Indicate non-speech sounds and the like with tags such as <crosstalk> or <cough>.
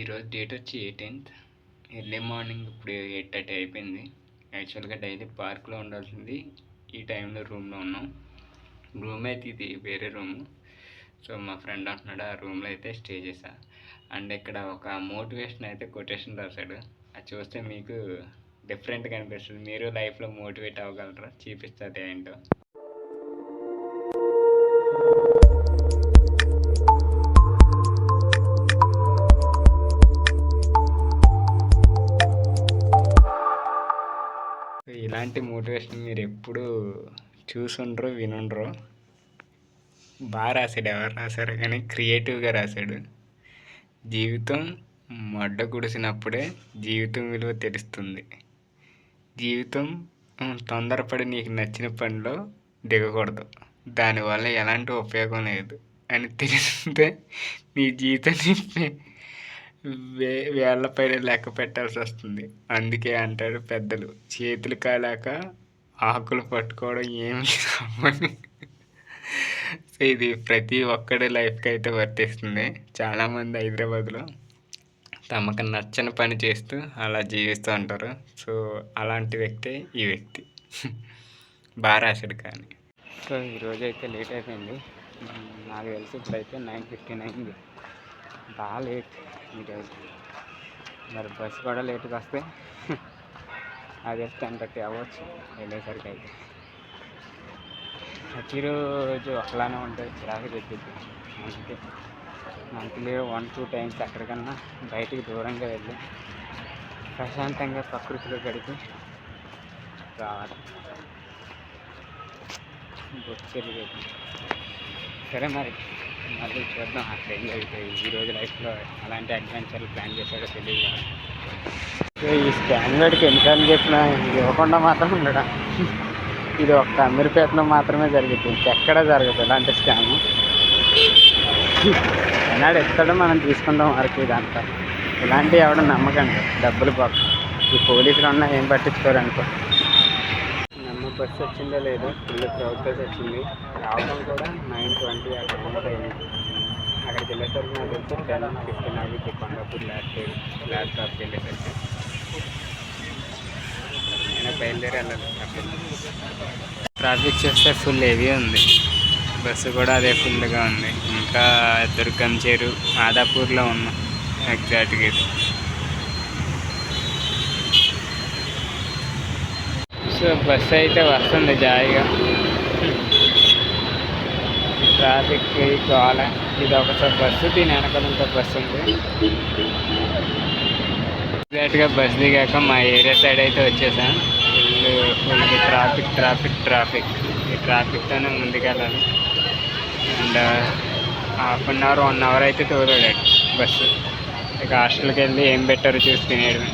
ఈరోజు డేట్ వచ్చి eighteenth early morning ఇప్పుడు ఎయిట్ థర్టీ అయిపోయింది. యాక్చువల్గా డైలీ పార్క్లో ఉండాల్సింది ఈ టైంలో రూమ్లో ఉన్నాం. రూమ్ అయితే ఇది వేరే రూము. సో మా ఫ్రెండ్ అంటున్నాడు ఆ రూమ్లో అయితే స్టే చేశా అండ్ ఇక్కడ ఒక మోటివేషన్ అయితే కొటేషన్ రాశాడు. అది చూస్తే మీకు డిఫరెంట్గా అనిపిస్తుంది. మీరు లైఫ్లో మోటివేట్ అవ్వగలరా? చూపిస్తుంది ఏంటో? ఇలాంటి మోటివేషన్ మీరు ఎప్పుడు చూసుండ్రు వినుండ్రు? బాగా రాశాడు ఎవరు రాశారు? కానీ క్రియేటివ్గా రాశాడు. జీవితం మడ్డ గుడిసినప్పుడే జీవితం విలువ తెలుస్తుంది. జీవితం తొందరపడి నీకు నచ్చిన పనిలో దిగకూడదు. దానివల్ల ఎలాంటి ఉపయోగం లేదు. అని తెలిస్తే నీ జీవితాన్ని వే వేళ్ళపైన లెక్క పెట్టాల్సి వస్తుంది. అందుకే అంటారు పెద్దలు. చేతులు కాలాక ఆకులు పట్టుకోవడం ఏమి అవ్వని సో ఇది ప్రతి ఒక్కడి లైఫ్కి అయితే వర్తిస్తుంది. చాలామంది హైదరాబాద్లో తమకు నచ్చని పని చేస్తూ అలా జీవిస్తూ ఉంటారు. సో అలాంటి వ్యక్తే ఈ వ్యక్తి. బాగా రాశాడు కానీ. సో ఈరోజు అయితే లేట్ అయిపోయింది. నాకు తెలిసి ఇప్పుడైతే నైన్ ఫిఫ్టీ నైన్. బాగా లేట్ ఈరోజు మరి బస్సు కూడా లేట్గా వస్తే <laughs> అది టెన్ థర్టీ అవ్వచ్చు వెళ్ళేసరికి అయితే. ప్రతిరోజు ఒకలానే ఉంటుంది చిరాకు తెప్పిద్ది అందుకే మంత్లీ వన్ టూ టైమ్స్ ఎక్కడికన్నా బయటికి దూరంగా వెళ్ళి ప్రశాంతంగా ప్రకృతిలో గడిపి రావాలి. బొచ్చెలు సరే మరి. మళ్ళీ చూద్దాం అక్కడ ఏం జరుగుతాయి ఈ రోజు లైఫ్లో అలాంటి అడ్వెంచర్లు ప్లాన్ చేశాడో తెలియదు ఈ స్కాన్ గడికి ఎన్నిసార్లు చెప్పినా ఇవ్వకుండా మాత్రం ఉండడం? ఇది ఒక్క అమీర్పేటలో మాత్రమే జరుగుతుంది ఇంకెక్కడ జరగదు ఇలాంటి స్కామ్ ఎన్నాడు ఎక్కడో మనం తీసుకుంటాం వరకు ఇదంతా. ఇలాంటివి ఎవడం నమ్మకండి. డబ్బులు పక్క ఈ పోలీసులు ఉన్నా ఏం పట్టించుకోరు అనుకో. బస్సు వచ్చిందో లేదో? ఫుల్ క్రౌడ్ బస్ వచ్చింది. రావడం కూడా నైన్ ట్వంటీ ఆ టైంలో అయింది అక్కడికి వెళ్ళేసరికి నాకు తెలిసి టెన్ ఫిఫ్టీన్ అవి కొండపూర్ లాస్ట్ ల్యాప్టాప్కి వెళ్ళేసరికి. నేను బయలుదేరి వెళ్ళాలి ట్రాఫిక్ చూస్తే ఫుల్ హెవీ ఉంది. బస్సు కూడా అదే ఫుల్గా ఉంది. ఇంకా దుర్గం చేరు మాదాపూర్లో ఉన్నాం. ఎగ్జాక్ట్గా ఇది బస్సు అయితే వస్తుంది జాయిగా. ట్రాఫిక్ గోల ఇది ఒకసారి బస్సు దీని వెనకాల ఇంకో బస్సు ఉంది. ఎగ్జాక్ట్గా బస్ దిగాక మా ఏరియా సైడ్ అయితే వచ్చేసాం. Full full traffic traffic traffic. ఈ ట్రాఫిక్తోనే ముందుకెళ్ళాలి. And half an hour one hour అయితే తోలాడు బస్సు. ఇక హాస్టల్కి వెళ్ళి ఏం పెట్టారో చూసి తినేయడమే.